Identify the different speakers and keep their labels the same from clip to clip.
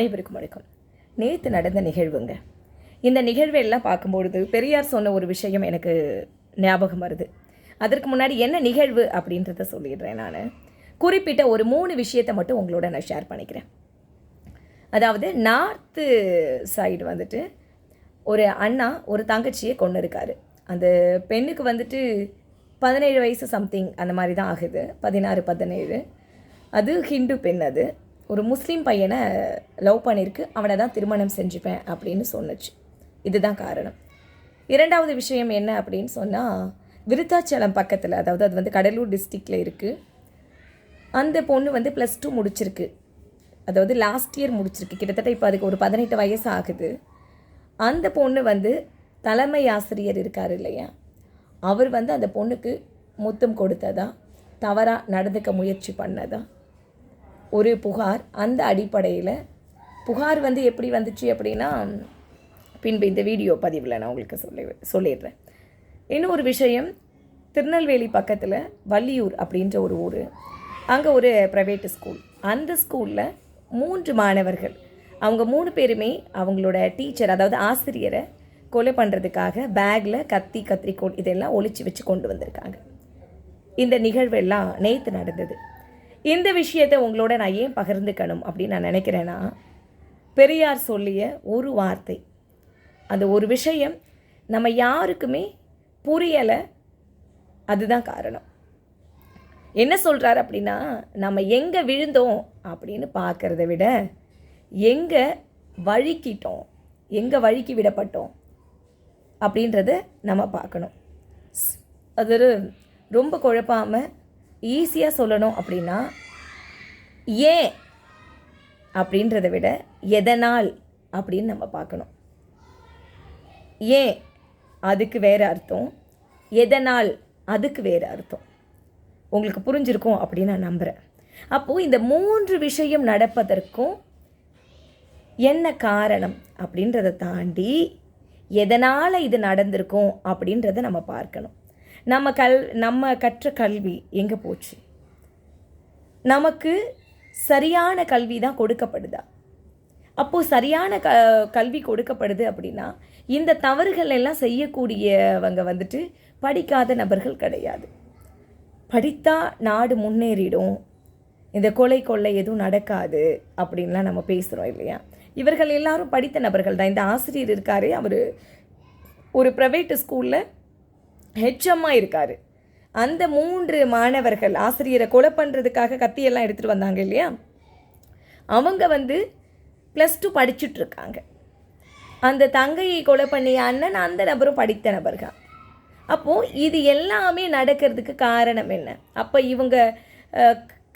Speaker 1: அனைவருக்கும் வணக்கம். நேற்று நடந்த நிகழ்வுங்க. இந்த நிகழ்வெல்லாம் பார்க்கும்பொழுது பெரியார் சொன்ன ஒரு விஷயம் எனக்கு ஞாபகம் வருது. அதற்கு முன்னாடி என்ன நிகழ்வு அப்படின்றத சொல்லிடுறேன் நான். குறிப்பிட்ட ஒரு மூணு விஷயத்தை மட்டும் உங்களோட நான் ஷேர் பண்ணிக்கிறேன். அதாவது நார்த்து சைடு வந்துட்டு ஒரு அண்ணா ஒரு தங்கச்சியை கொண்டு இருக்காரு. அந்த பெண்ணுக்கு வந்துட்டு பதினேழு வயசு சம்திங் அந்த மாதிரி தான் ஆகுது. பதினாறு பதினேழு. அது ஹிந்து பெண் அது. ஒரு முஸ்லீம் பையனை லவ் பண்ணியிருக்கு அவனை தான் திருமணம் செஞ்சுப்பேன் அப்படின்னு சொன்னுச்சு. இதுதான் காரணம். இரண்டாவது விஷயம் என்ன அப்படின்னு சொன்னால் விருத்தாச்சலம் பக்கத்தில் அதாவது அது வந்து கடலூர் டிஸ்ட்ரிக்டில் இருக்குது அந்த பொண்ணு வந்து ப்ளஸ் டூ முடிச்சிருக்கு. அதாவது லாஸ்ட் இயர் முடிச்சிருக்கு. கிட்டத்தட்ட இப்போ அதுக்கு ஒரு பதினெட்டு வயசு ஆகுது. அந்த பொண்ணு வந்து தலைமை ஆசிரியர் இருக்கார் இல்லையா? அவர் வந்து அந்த பொண்ணுக்கு முத்தம் கொடுத்ததா? தவறாக நடந்துக்க முயற்சி பண்ணதான் ஒரு புகார் அந்த அடிப்படையில் புகார் வந்து எப்படி வந்துச்சு அப்படின்னா பின்பு இந்த வீடியோ பதிவில் நான் உங்களுக்கு சொல்லி சொல்லிடுறேன். இன்னொரு விஷயம் திருநெல்வேலி பக்கத்தில் வள்ளியூர் அப்படின்ற ஒரு ஊர். அங்கே ஒரு ப்ரைவேட் ஸ்கூல் அந்த ஸ்கூலில் மூன்று மாணவர்கள். அவங்க மூணு பேருமே அவங்களோட டீச்சர் அதாவது ஆசிரியரை கொலை பண்ணுறதுக்காக பேக்கில் கத்தி கத்திரிக்கோல் இதெல்லாம் ஒழிச்சு வச்சு கொண்டு வந்திருக்காங்க. இந்த நிகழ்வெல்லாம் நேற்று நடந்தது. இந்த விஷயத்தை உங்களோட நான் ஏன் பகிர்ந்துக்கணும் அப்படின்னு நான் நினைக்கிறேன்னா பெரியார் சொல்லிய ஒரு வார்த்தை. அந்த ஒரு விஷயம் நம்ம யாருக்குமே புரியலை. அதுதான் காரணம். என்ன சொல்கிறார் அப்படின்னா நம்ம எங்கே விழுந்தோம் அப்படின்னு பார்க்குறத விட எங்கே வழுக்கிட்டோம் எங்கே வழுக்கி விடப்பட்டோம் அப்படின்றத நம்ம பார்க்கணும். அது ஒரு ரொம்ப குழப்பாமல் ஈஸியாக சொல்லணும் அப்படின்னா ஏன் அப்படின்றத விட எதனால் அப்படின்னு நம்ம பார்க்கணும். ஏன் அதுக்கு வேறு அர்த்தம். எதனால் அதுக்கு வேறு அர்த்தம். உங்களுக்கு புரிஞ்சிருக்கும் அப்படின்னு நான் நம்புகிறேன் அப்போது இந்த மூன்று விஷயம் நடப்பதற்கும் என்ன காரணம் அப்படின்றத தாண்டி எதனால் இது நடந்திருக்கும் அப்படின்றத நம்ம பார்க்கணும். நம்ம கல் நம்ம கற்ற கல்வி எங்கே போச்சு? நமக்கு சரியான கல்வி தான் கொடுக்கப்படுதா? அப்போது சரியான க கல்வி கொடுக்கப்படுது அப்படின்னா இந்த தவறுகள் எல்லாம் செய்யக்கூடியவங்க வந்துட்டு படிக்காத நபர்கள் கிடையாது. படித்தா நாடு முன்னேறிடும். இந்த கொலை கொள்ளை எதுவும் நடக்காது அப்படின்லாம் நம்ம பேசுகிறோம் இல்லையா? இவர்கள் எல்லாரும் படித்த நபர்கள் தான். இந்த ஆசிரியர் இருக்காரே அவர் ஒரு ப்ரைவேட்டு ஸ்கூலில் ஹெச்எம்மாக இருக்கார். அந்த மூன்று மாணவர்கள் ஆசிரியரை கொலை பண்ணுறதுக்காக கத்தியெல்லாம் எடுத்துகிட்டு வந்தாங்க இல்லையா? அவங்க வந்து ப்ளஸ் டூ படிச்சுட்ருக்காங்க அந்த தங்கையை கொலை பண்ணிய அண்ணன் அந்த நபரும் படித்த நபர்கள் அப்போது இது எல்லாமே நடக்கிறதுக்கு காரணம் என்ன? அப்போ இவங்க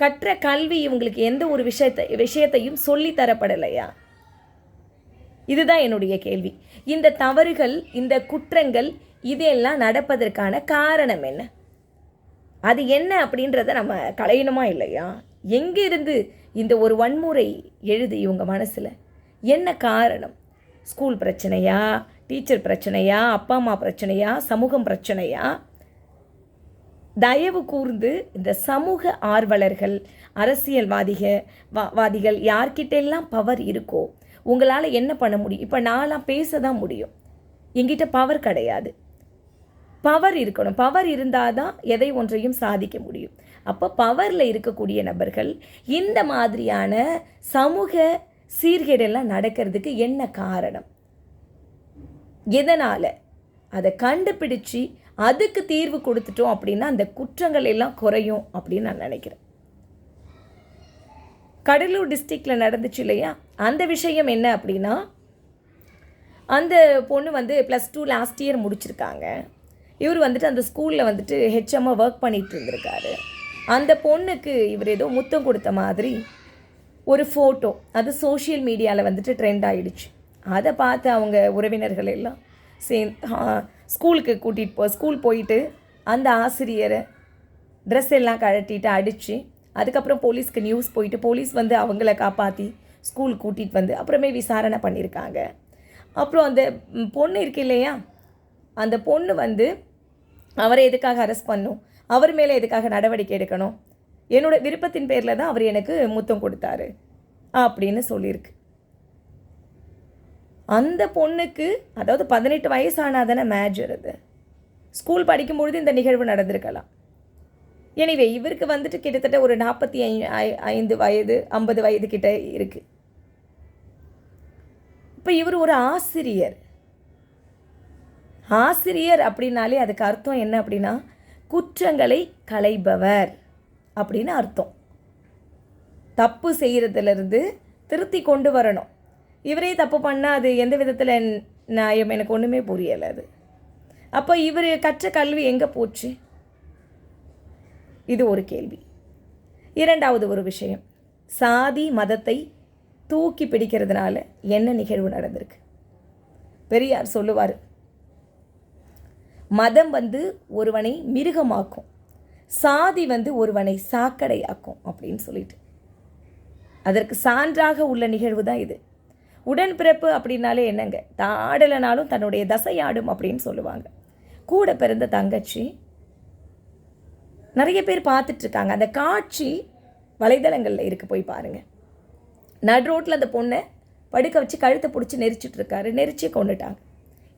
Speaker 1: கற்ற கல்வி இவங்களுக்கு எந்த ஒரு விஷயத்தை விஷயத்தையும் சொல்லித்தரப்படலையா இதுதான் என்னுடைய கேள்வி. இந்த தவறுகள் இந்த குற்றங்கள் இதெல்லாம் நடப்பதற்கான காரணம் என்ன? அது என்ன அப்படின்றத நம்ம களையணுமா இல்லையா? எங்கிருந்து இந்த ஒரு வன்முறை எழுது இவங்க மனசில்? என்ன காரணம்? ஸ்கூல் பிரச்சனையா? டீச்சர் பிரச்சனையா? அப்பா அம்மா பிரச்சனையா? சமூகம் பிரச்சனையா? தயவு கூர்ந்து இந்த சமூக ஆர்வலர்கள் அரசியல்வாதிக வா வாதிகள் யார்கிட்டெல்லாம் பவர் இருக்கோ உங்களால் என்ன பண்ண முடியும்? இப்போ நான்லாம் பேச தான் முடியும். என்கிட்ட பவர் கிடையாது. பவர் இருக்கணும். பவர் இருந்தால் தான் எதை ஒன்றையும் சாதிக்க முடியும். அப்போ பவரில் இருக்கக்கூடிய நபர்கள் இந்த மாதிரியான சமூக சீர்கேடெல்லாம் நடக்கிறதுக்கு என்ன காரணம்? எதனால்? அதை கண்டுபிடிச்சு அதுக்கு தீர்வு கொடுத்துட்டோம் அப்படின்னா அந்த குற்றங்கள் எல்லாம் குறையும் அப்படின்னு நான் நினைக்கிறேன். கடலூர் டிஸ்ட்ரிக்டில் நடந்துச்சு இல்லையா? அந்த விஷயம் என்ன அப்படின்னா அந்த பொண்ணு வந்து ப்ளஸ் டூ லாஸ்ட் இயர் முடிச்சிருக்காங்க. இவர் வந்துட்டு அந்த ஸ்கூலில் வந்துட்டு ஹெச்எம்மாக ஒர்க் பண்ணிட்டு இருந்திருக்காரு அந்த பொண்ணுக்கு இவர் ஏதோ முத்தம் கொடுத்த மாதிரி ஒரு ஃபோட்டோ அது சோஷியல் மீடியாவில் வந்துட்டு ட்ரெண்ட் ஆகிடுச்சு அதை பார்த்து அவங்க உறவினர்கள் எல்லாம் சேர்ந்து ஸ்கூலுக்கு கூட்டிகிட்டு போ ஸ்கூல் போயிட்டு அந்த ஆசிரியரை ட்ரெஸ் எல்லாம் கழட்டிட்டு அடித்து அதுக்கப்புறம் போலீஸ்க்கு நியூஸ் போயிட்டு போலீஸ் வந்து அவங்கள காப்பாற்றி ஸ்கூல் கூட்டிகிட்டு வந்து அப்புறமே விசாரணை பண்ணியிருக்காங்க அப்புறம் அந்த பொண்ணு இருக்கு இல்லையா? அந்த பொண்ணு வந்து அவரை எதுக்காக அரெஸ்ட் பண்ணும்? அவர் மேலே எதுக்காக நடவடிக்கை எடுக்கணும்? என்னோட விருப்பத்தின் பேரில் தான் அவர் எனக்கு முத்தம் கொடுத்தாரு. அப்படின்னு சொல்லியிருக்கு. அந்த பொண்ணுக்கு அதாவது பதினெட்டு வயசானா தானே மேஜர் அது ஸ்கூல் படிக்கும்பொழுது இந்த நிகழ்வு நடந்திருக்கலாம். எனிவே இவருக்கு வந்துட்டு கிட்டத்தட்ட ஒரு நாற்பத்தி ஐ ஐ- ஐந்து வயது ஐம்பது வயது கிட்ட இருக்குது இப்போ இவர் ஒரு ஆசிரியர். ஆசிரியர் அப்படின்னாலே அதுக்கு அர்த்தம் என்ன அப்படின்னா குற்றங்களை களைபவர் அப்படின்னு அர்த்தம். தப்பு செய்கிறதுலேருந்து திருத்தி கொண்டு வரணும். இவரே தப்பு பண்ணால் அது எந்த விதத்தில் நியாயம்? எனக்கு ஒன்றுமே புரியலை அது. அப்போ இவர் கற்ற கல்வி எங்கே போச்சு? இது ஒரு கேள்வி. இரண்டாவது ஒரு விஷயம். சாதி மதத்தை தூக்கி பிடிக்கிறதுனால என்ன நிகழ்வு நடந்திருக்கு? பெரியார் சொல்லுவார் மதம் வந்து ஒருவனை மிருகமாக்கும். சாதி வந்து ஒருவனை சாக்கடையாக்கும் அப்படின்னு சொல்லிட்டு. அதற்கு சான்றாக உள்ள நிகழ்வு தான் இது. உடன்பிறப்பு அப்படின்னாலே என்னங்க? தான் ஆடலைனாலும் தன்னுடைய தசை ஆடும் அப்படின்னு சொல்லுவாங்க. கூட பிறந்த தங்கச்சி. நிறைய பேர் பார்த்துட்ருக்காங்க. அந்த காட்சி வலைதளங்களில் இருக்க போய் பாருங்கள் நடு ரோட்டில் அந்த பொண்ணை படுக்க வச்சு கழுத்தை பிடிச்சி நெரிச்சிட்ருக்காரு. இருக்காரு கொண்டுட்டாங்க.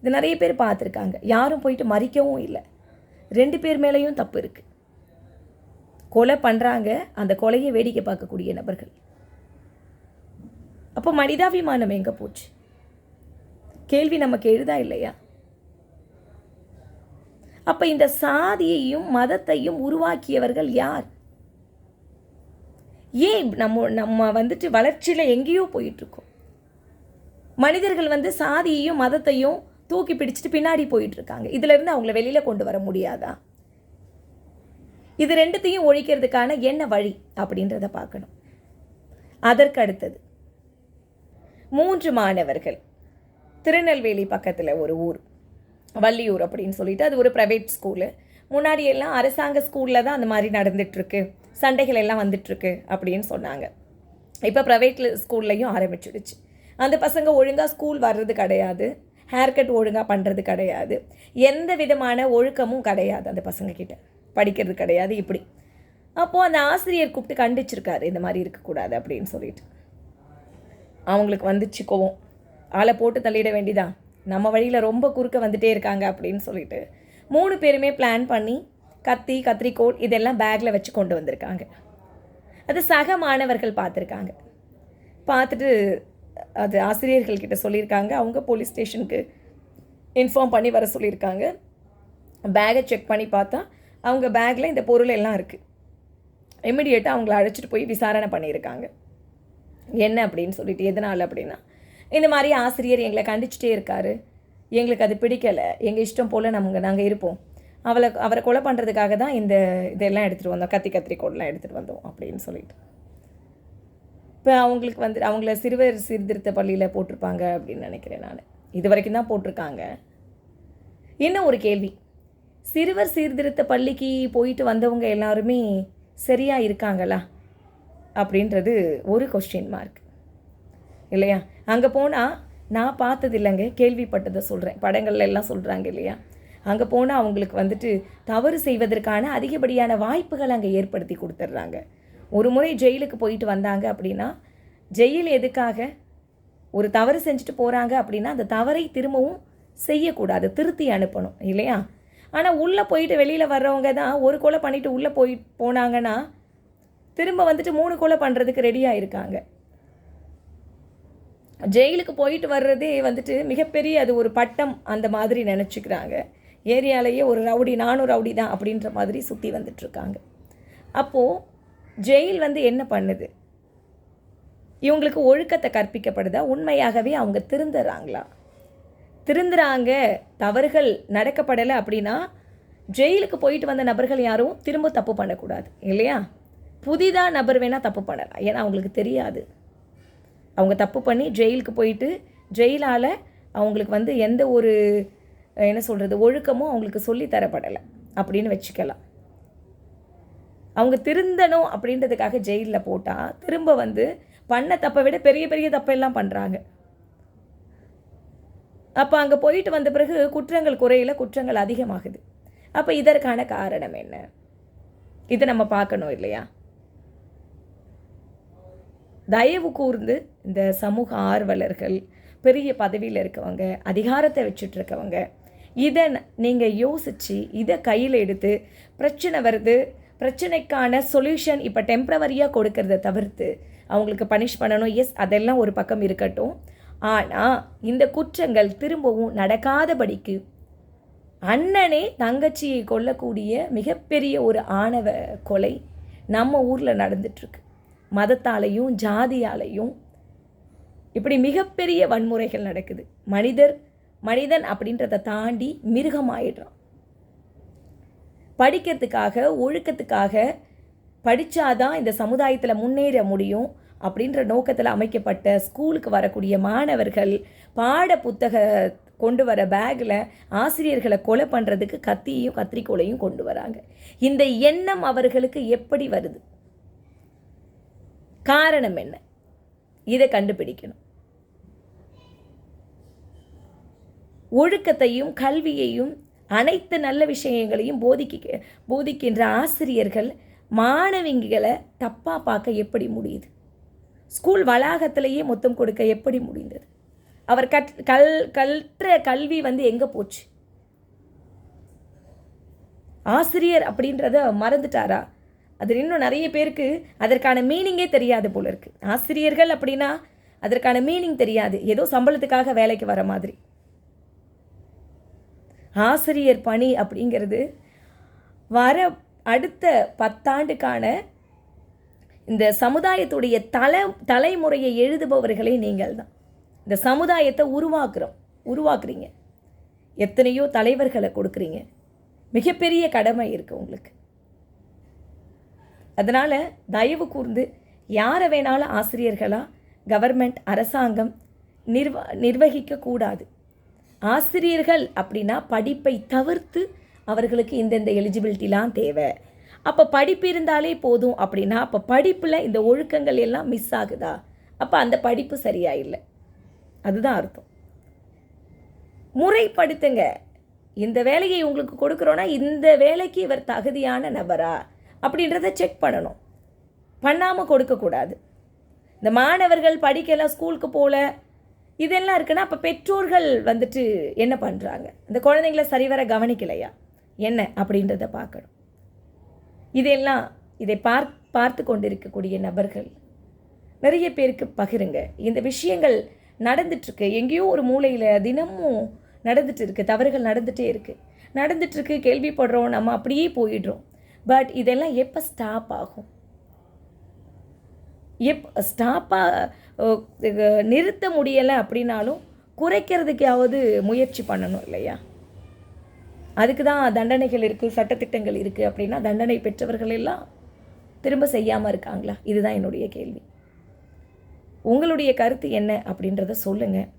Speaker 1: இது நிறைய பேர் பார்த்துருக்காங்க. யாரும் போயிட்டு மறிக்கவும் இல்லை. ரெண்டு பேர் மேலேயும் தப்பு இருக்குது கொலை பண்ணுறாங்க அந்த கொலையை வேடிக்கை பார்க்கக்கூடிய நபர்கள். அப்போ மனிதாபிமானம் எங்கே போச்சு? கேள்வி நமக்கு எழுதா இல்லையா? அப்போ இந்த சாதியையும் மதத்தையும் உருவாக்கியவர்கள் யார்? ஏன் நம்ம நம்ம வந்துட்டு வளர்ச்சியில் எங்கேயோ போயிட்டுருக்கோம் மனிதர்கள் வந்து சாதியையும் மதத்தையும் தூக்கி பிடிச்சிட்டு பின்னாடி போயிட்டு இருக்காங்க அவங்கள வெளியில் கொண்டு வர முடியாதா? இது ரெண்டுத்தையும் ஒழிக்கிறதுக்கான என்ன வழி அப்படின்றத பார்க்கணும். அதற்கு அடுத்தது மூன்று மாணவர்கள். திருநெல்வேலி பக்கத்தில் ஒரு ஊர் வள்ளியூர் அப்படின்னு சொல்லிட்டு அது ஒரு ப்ரைவேட் ஸ்கூலு முன்னாடி எல்லாம் அரசாங்க ஸ்கூலில் தான் அந்த மாதிரி நடந்துட்டுருக்கு. சண்டைகள் எல்லாம் வந்துட்டுருக்கு அப்படின்னு சொன்னாங்க. இப்போ ப்ரைவேட் ஸ்கூல்லையும் ஆரம்பிச்சிடுச்சு. அந்த பசங்க ஒழுங்காக ஸ்கூல் வர்றது கிடையாது. ஹேர் கட் ஒழுங்காக பண்ணுறது கிடையாது. எந்த விதமான ஒழுக்கமும் கிடையாது அந்த பசங்கக்கிட்ட படிக்கிறது கிடையாது இப்படி. அப்போது அந்த ஆசிரியர் கூப்பிட்டு கண்டிச்சிருக்காரு இந்த மாதிரி இருக்கக்கூடாது அப்படின்னு சொல்லிட்டு. அவங்களுக்கு வந்துச்சு கோவம். ஆளை போட்டு தள்ளிட வேண்டிதான் நம்ம வழியில் ரொம்ப குறுக்க வந்துட்டே இருக்காங்க அப்படின்னு சொல்லிட்டு. மூணு பேருமே பிளான் பண்ணி கத்தி கத்திரிக்கோல் இதெல்லாம் பேக்கில் வச்சு கொண்டு வந்திருக்காங்க. அது சக மாணவர்கள் பார்த்துருக்காங்க. பார்த்துட்டு அது ஆசிரியர்கள் கிட்ட சொல்லியிருக்காங்க. அவங்க போலீஸ் ஸ்டேஷனுக்கு இன்ஃபார்ம் பண்ணி வர சொல்லியிருக்காங்க. பேகை செக் பண்ணி பார்த்தா அவங்க பேக்கில் இந்த பொருள் எல்லாம் இருக்குது இம்மிடியேட்டாக அவங்கள அழைச்சிட்டு போய் விசாரணை பண்ணியிருக்காங்க. என்ன அப்படின்னு சொல்லிட்டு எதனால் அப்படின்னா இந்த மாதிரி ஆசிரியர் எங்களை கண்டிச்சிட்டே இருக்காரு. எங்களுக்கு அது பிடிக்கலை. எங்கள் இஷ்டம் போல் நமக்கு நாங்கள் இருப்போம். அவளை அவரை கொலை பண்ணுறதுக்காக தான் இந்த இதெல்லாம் எடுத்துகிட்டு வந்தோம். கத்தி கத்திரிக்கோடெலாம் எடுத்துகிட்டு வந்தோம் அப்படின்னு சொல்லிட்டு. இப்போ அவங்களுக்கு வந்து அவங்கள சிறுவர் சீர்திருத்த பள்ளியில் போட்டிருப்பாங்க அப்படின்னு நினைக்கிறேன் நான். இது வரைக்கும் தான் போட்டிருக்காங்க. இன்னும் ஒரு கேள்வி? சிறுவர் சீர்திருத்த பள்ளிக்கு போயிட்டு வந்தவங்க எல்லாருமே சரியாக இருக்காங்களா? அப்படின்றது ஒரு கொஸ்டின் மார்க் இல்லையா? அங்கே போனால் நான் பார்த்தது இல்லைங்க கேள்விப்பட்டதை சொல்கிறேன் படங்கள்ல எல்லாம் சொல்கிறாங்க இல்லையா? அங்கே போனால் அவங்களுக்கு வந்துட்டு தவறு செய்வதற்கான அதிகப்படியான வாய்ப்புகள் அங்கே ஏற்படுத்தி கொடுத்துட்றாங்க. ஒரு முறை ஜெயிலுக்கு போயிட்டு வந்தாங்க அப்படின்னா ஜெயில் எதுக்காக? ஒரு தவறு செஞ்சுட்டு போகிறாங்க அப்படின்னா அந்த தவறை திரும்பவும் செய்யக்கூடாது திருத்தி அனுப்பணும் இல்லையா? ஆனால் உள்ளே போயிட்டு வெளியில் வர்றவங்க தான் ஒரு கொலை பண்ணிவிட்டு உள்ளே போய் போனாங்கன்னா திரும்ப வந்துட்டு மூணு கொலை பண்ணுறதுக்கு ரெடியாக இருக்காங்க ஜெயிலுக்கு போயிட்டு வர்றதே வந்துட்டு மிகப்பெரிய அது ஒரு பட்டம் அந்த மாதிரி நினச்சிக்கிறாங்க. ஏரியாலேயே ஒரு ரவுடி நானும் ரவுடி தான் அப்படின்ற மாதிரி சுற்றி வந்துட்டுருக்காங்க அப்போது ஜெயில் வந்து என்ன பண்ணுது? இவங்களுக்கு ஒழுக்கத்தை கற்பிக்கப்படுதா? உண்மையாகவே அவங்க திருந்துறாங்களா? திருந்துறாங்க தவறுகள் நடக்கப்படலை அப்படின்னா ஜெயிலுக்கு போயிட்டு வந்த நபர்கள் யாரும் திரும்ப தப்பு பண்ணக்கூடாது இல்லையா? புதிதாக நபர் வேணால் தப்பு பண்ணலாம். ஏன்னா அவங்களுக்கு தெரியாது. அவங்க தப்பு பண்ணி ஜெயிலுக்கு போயிட்டு ஜெயிலால் அவங்களுக்கு வந்து எந்த ஒரு என்ன சொல்கிறது ஒழுக்கமும் அவங்களுக்கு சொல்லி தரப்படலை அப்படின்னு வச்சுக்கலாம். அவங்க திருந்தணும் அப்படின்றதுக்காக ஜெயிலில் போட்டால் திரும்ப வந்து பண்ண தப்பை விட பெரிய பெரிய தப்பெல்லாம் பண்ணுறாங்க அப்போ அங்கே போயிட்டு வந்த பிறகு குற்றங்கள் குறையில குற்றங்கள் அதிகமாகுது. அப்போ இதற்கான காரணம் என்ன? இதை நம்ம பார்க்கணும் இல்லையா? தயவு கூர்ந்து இந்த சமூக ஆர்வலர்கள் பெரிய பதவியில் இருக்கவங்க அதிகாரத்தை வச்சுட்ருக்கவங்க இதை நீங்கள் யோசித்து இதை கையில் எடுத்து பிரச்சனை வருது பிரச்சனைக்கான சொல்யூஷன் இப்போ டெம்ப்ரவரியாக கொடுக்கறத தவிர்த்து அவங்களுக்கு பனிஷ் பண்ணணும். எஸ் அதெல்லாம் ஒரு பக்கம் இருக்கட்டும். ஆனால் இந்த குற்றங்கள் திரும்பவும் நடக்காதபடிக்கு அண்ணனே தங்கச்சியை கொல்லக்கூடிய மிகப்பெரிய ஒரு ஆணவ கொலை நம்ம ஊரில் நடந்துட்டுருக்கு. மதத்தாலையும் ஜாதியாலையும் இப்படி மிகப்பெரிய வன்முறைகள் நடக்குது. மனிதர் மனிதன் அப்படின்றத தாண்டி மிருகமாயிடுறான். படிக்கிறதுக்காக ஒழுக்கத்துக்காக படித்தாதான் இந்த சமுதாயத்தில் முன்னேற முடியும் அப்படின்ற நோக்கத்தில் அமைக்கப்பட்ட ஸ்கூலுக்கு வரக்கூடிய மாணவர்கள் பாட புத்தக கொண்டு வர பேக்கில் ஆசிரியர்களை கொலை பண்ணுறதுக்கு கத்தியையும் கத்திரிக்கோளையும் கொண்டு வராங்க. இந்த எண்ணம் அவர்களுக்கு எப்படி வருது? காரணம் என்ன? இதை கண்டுபிடிக்கணும். ஒழுக்கத்தையும் கல்வியையும் அனைத்து நல்ல விஷயங்களையும் போதிக்க போதிக்கின்ற ஆசிரியர்கள் மாணவிங்களை தப்பாக பார்க்க எப்படி முடியுது? ஸ்கூல் வளாகத்திலேயே மொத்தம் கொடுக்க எப்படி முடிந்தது? அவர் கற் கல் கற்ற கல்வி வந்து எங்கே போச்சு? ஆசிரியர் அப்படின்றத மறந்துட்டாரா? அது இன்னும் நிறைய பேருக்கு அதற்கான மீனிங்கே தெரியாது போல இருக்குது ஆசிரியர்கள் அப்படின்னா அதற்கான மீனிங் தெரியாது. ஏதோ சம்பளத்துக்காக வேலைக்கு வர மாதிரி. ஆசிரியர் பணி அப்படிங்கிறது வர அடுத்த பத்தாண்டுக்கான இந்த சமுதாயத்துடைய தலை தலைமுறையை எழுதுபவர்களே நீங்கள் தான். இந்த சமுதாயத்தை உருவாக்குறோம். உருவாக்குறீங்க. எத்தனையோ தலைவர்களை கொடுக்குறீங்க. மிகப்பெரிய கடமை இருக்குது உங்களுக்கு. அதனால் தயவு கூர்ந்து யாரை வேணாலும் ஆசிரியர்களாக கவர்மெண்ட் அரசாங்கம் நிர்வ நிர்வகிக்கக்கூடாது ஆசிரியர்கள் அப்படின்னா படிப்பை தவிர்த்து அவர்களுக்கு இந்தந்த எலிஜிபிலிட்டிலாம் தேவை. அப்போ படிப்பு இருந்தாலே போதும் அப்படின்னா அப்போ படிப்பில் இந்த ஒழுக்கங்கள் எல்லாம் மிஸ் ஆகுதா? அப்போ அந்த படிப்பு சரியாக இல்லை. அதுதான் அர்த்தம். முறைப்படுத்துங்க. இந்த வேலையை உங்களுக்கு கொடுக்குறோன்னா இந்த வேலைக்கு இவர் தகுதியான நபரா? அப்படின்றத செக் பண்ணணும். பண்ணாமல் கொடுக்கக்கூடாது. இந்த மாணவர்கள் படிக்கலாம் ஸ்கூலுக்கு போகல இதெல்லாம் இருக்குன்னா அப்போ பெற்றோர்கள் வந்துட்டு என்ன பண்ணுறாங்க இந்த குழந்தைங்கள சரிவர கவனிக்கலையா? என்ன அப்படின்றத பார்க்கணும். இதெல்லாம் இதை பார் பார்த்து கொண்டிருக்கக்கூடிய நபர்கள் நிறைய பேருக்கு பகிருங்க. இந்த விஷயங்கள் நடந்துட்டுருக்கு. எங்கேயோ ஒரு மூலையில் தினமும் நடந்துட்டு இருக்குது தவறுகள் நடந்துகிட்டே இருக்குது நடந்துட்டுருக்கு கேள்விப்படுறோம் நம்ம அப்படியே போயிடுறோம். பட் இதெல்லாம் எப்போ ஸ்டாப் ஆகும்? எப் ஸ்டாப்பாக நிறுத்த முடியலை அப்படின்னாலும் குறைக்கிறதுக்காவது முயற்சி பண்ணணும் இல்லையா? அதுக்கு தான் தண்டனைகள் இருக்குது சட்டத்திட்டங்கள் இருக்குது அப்படின்னா தண்டனை பெற்றவர்கள் எல்லாம் திரும்ப செய்யாமல் இருக்காங்களா? இதுதான் என்னுடைய கேள்வி. உங்களுடைய கருத்து என்ன அப்படின்றத சொல்லுங்கள்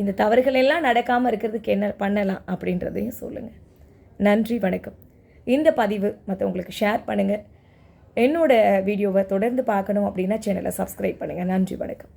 Speaker 1: இந்த தவறுகள் எல்லாம் நடக்காமல் இருக்கிறதுக்கு என்ன பண்ணலாம் அப்படின்றதையும் சொல்லுங்கள் நன்றி வணக்கம். இந்த பதிவு மற்றவங்களுக்கு ஷேர் பண்ணுங்கள் என்னோடய வீடியோவை தொடர்ந்து பார்க்கணும் அப்படின்னா சேனலை சப்ஸ்கிரைப் பண்ணுங்கள் நன்றி வணக்கம்.